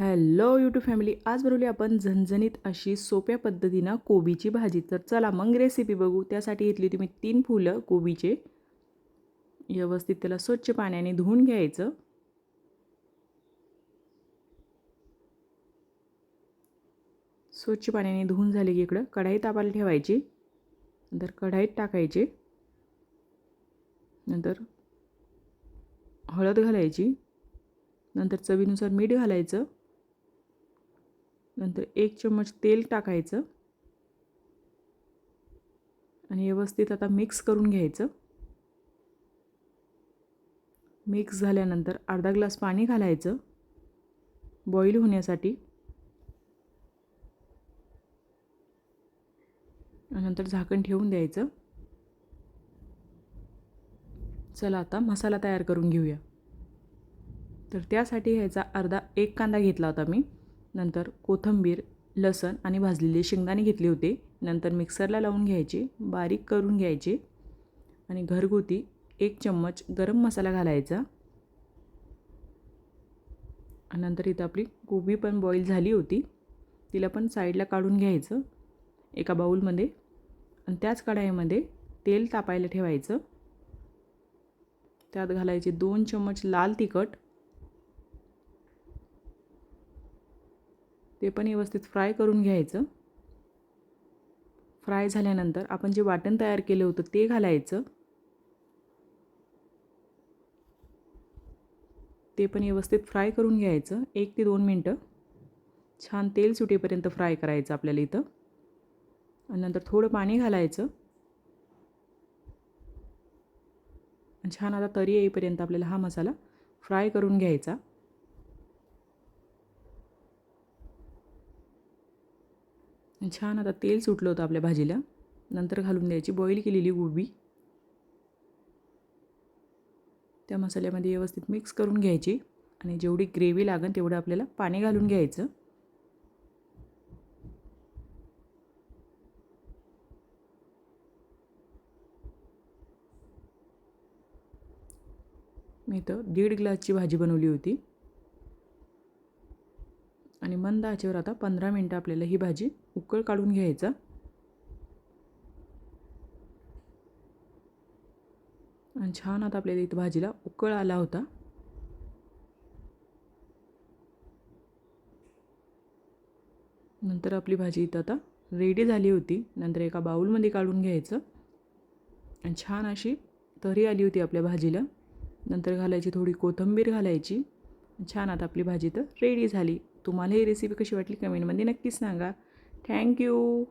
Hello YouTube family आज बनवली आपण झणझणीत अशी सोप्या पद्धतीनं कोबीची भाजी. तर चला मग रेसिपी बघू. त्यासाठी घेतली होती मी तीन फुलं कोबीचे. व्यवस्थित त्याला स्वच्छ पाण्याने धुवून घ्यायचं. स्वच्छ पाण्याने धुवून झाले की इकडं कढाई तापायला ठेवायची. नंतर कढाईत टाकायचे. नंतर हळद घालायची. नंतर चवीनुसार मीठ घालायचं. नंतर एक चम्मच तेल टाकायचं. आणि व्यवस्थित आता मिक्स करून घ्यायचं. मिक्स झाल्यानंतर अर्धा ग्लास पाणी घालायचं. बॉईल होण्यासाठी. नंतर झाकण ठेवून द्यायचं. चला आता मसाला तयार करून घेऊया. तर त्यासाठी ह्याचा अर्धा एक कांदा घेतला होता मी. नंतर कोथिंबीर लसण आणि भाजलेले शेंगदाणे घेतले होते. नंतर मिक्सरला लावून घ्यायचे बारीक करून घ्यायचे आणि घरगुती एक चम्मच गरम मसाला घालायचा. नंतर इथं आपली गोबी पण बॉईल झाली होती. तिला पण साईडला काढून घ्यायचं एका बाऊलमध्ये आणि त्याच कढाईमध्ये तेल तापायला ठेवायचं. त्यात घालायचे दोन चम्मच लाल तिखट ते पण व्यवस्थित फ्राय करून घ्यायचं. फ्राय झाल्यानंतर आपण जे वाटण तयार केलं होतं ते घालायचं. ते पण व्यवस्थित फ्राय करून घ्यायचं. एक ते दोन मिनटं. छान तेल सुटेपर्यंत फ्राय करायचं आपल्याला इथं. आणि नंतर थोडं पाणी घालायचं. छान आता तरी येईपर्यंत आपल्याला हा मसाला फ्राय करून घ्यायचा. छान आता तेल सुटलं होतं आपल्या भाजीला. नंतर घालून द्यायची. बॉईल केलेली गोबी त्या मसाल्यामध्ये व्यवस्थित मिक्स करून घ्यायची. आणि जेवढी ग्रेव्ही लागेल तेवढं आपल्याला पाणी घालून घ्यायचं. मी इथं दीड ग्लासची भाजी बनवली होती. आणि मंद आचेवर आता पंधरा मिनटं आपल्याला ही भाजी उकळ काढून घ्यायचा. आणि छान आता आपल्याला इथं भाजीला उकळ आला होता. नंतर आपली भाजी इथं आता रेडी झाली होती. नंतर एका बाऊलमध्ये काढून घ्यायचं. आणि छान अशी तरी आली होती आपल्या भाजीला. नंतर घालायची थोडी कोथिंबीर घालायची. छान आता आपली भाजी तर रेडी झाली. तुम्हाला ही रेसिपी कशी वाटली कमेंटमध्ये नक्कीच सांगा. थँक्यू